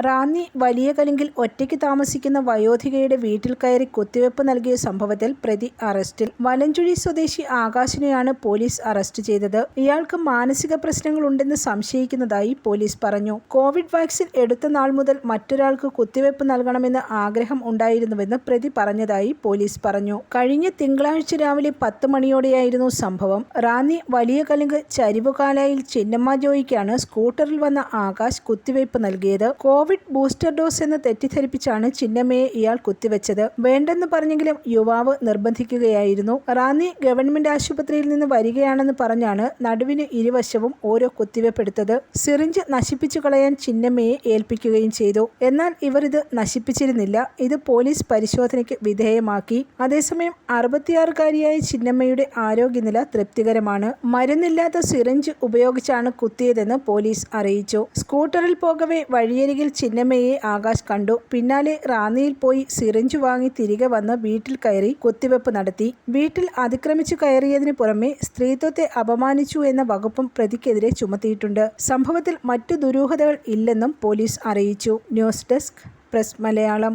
റാന്നി വലിയ കലിങ്കിൽ ഒറ്റയ്ക്ക് താമസിക്കുന്ന വയോധികയുടെ വീട്ടിൽ കയറി കുത്തിവെപ്പ് നൽകിയ സംഭവത്തിൽ പ്രതി അറസ്റ്റിൽ. വലഞ്ചുഴി സ്വദേശി ആകാശിനെയാണ് പോലീസ് അറസ്റ്റ് ചെയ്തത്. ഇയാൾക്ക് മാനസിക പ്രശ്നങ്ങൾ ഉണ്ടെന്ന് സംശയിക്കുന്നതായി പോലീസ് പറഞ്ഞു. കോവിഡ് വാക്സിൻ എടുത്ത നാൾ മുതൽ മറ്റൊരാൾക്ക് കുത്തിവെപ്പ് നൽകണമെന്ന് ആഗ്രഹം ഉണ്ടായിരുന്നുവെന്ന് പ്രതി പറഞ്ഞതായി പോലീസ് പറഞ്ഞു. കഴിഞ്ഞ തിങ്കളാഴ്ച രാവിലെ പത്ത് മണിയോടെയായിരുന്നു സംഭവം. റാന്നി വലിയ കലിങ്ക് ചരിവുകാലായിൽ ചിന്നമ്മ ജോയിക്കാണ് സ്കൂട്ടറിൽ വന്ന ആകാശ് കുത്തിവയ്പ് നൽകിയത്. ബൂസ്റ്റർ ഡോസ് എന്ന് തെറ്റിദ്ധരിപ്പിച്ചാണ് ചിന്നമ്മയെ ഇയാൾ കുത്തിവെച്ചത്. വേണ്ടെന്ന് പറഞ്ഞെങ്കിലും യുവാവ് നിർബന്ധിക്കുകയായിരുന്നു. റാന്നി ഗവൺമെന്റ് ആശുപത്രിയിൽ നിന്ന് വരികയാണെന്ന് പറഞ്ഞാണ് നടുവിന് ഇരുവശവും ഓരോ കുത്തിവെപ്പെടുത്തത്. സിറിഞ്ച് നശിപ്പിച്ചു കളയാൻ ചിന്നമ്മയെ ഏൽപ്പിക്കുകയും ചെയ്തു. എന്നാൽ ഇവർ ഇത് നശിപ്പിച്ചിരുന്നില്ല. ഇത് പോലീസ് പരിശോധനയ്ക്ക് വിധേയമാക്കി. അതേസമയം അറുപത്തിയാറുകാരിയായ ചിന്നമ്മയുടെ ആരോഗ്യനില തൃപ്തികരമാണ്. മരുന്നില്ലാത്ത സിറിഞ്ച് ഉപയോഗിച്ചാണ് കുത്തിയതെന്ന് പോലീസ് അറിയിച്ചു. സ്കൂട്ടറിൽ പോകവെ വഴിയരികിൽ ചിന്നമ്മയെ ആകാശ് കണ്ടു. പിന്നാലെ റാന്നിയിൽ പോയി സിറിഞ്ച് വാങ്ങി തിരികെ വന്ന് വീട്ടിൽ കയറി കുത്തിവെപ്പ് നടത്തി. വീട്ടിൽ അതിക്രമിച്ചു കയറിയതിനു പുറമെ സ്ത്രീത്വത്തെ അപമാനിച്ചു എന്ന വകുപ്പും പ്രതിക്കെതിരെ ചുമത്തിയിട്ടുണ്ട്. സംഭവത്തിൽ മറ്റു ദുരൂഹതകൾ ഇല്ലെന്നും പോലീസ് അറിയിച്ചു. News desk press Malayalam.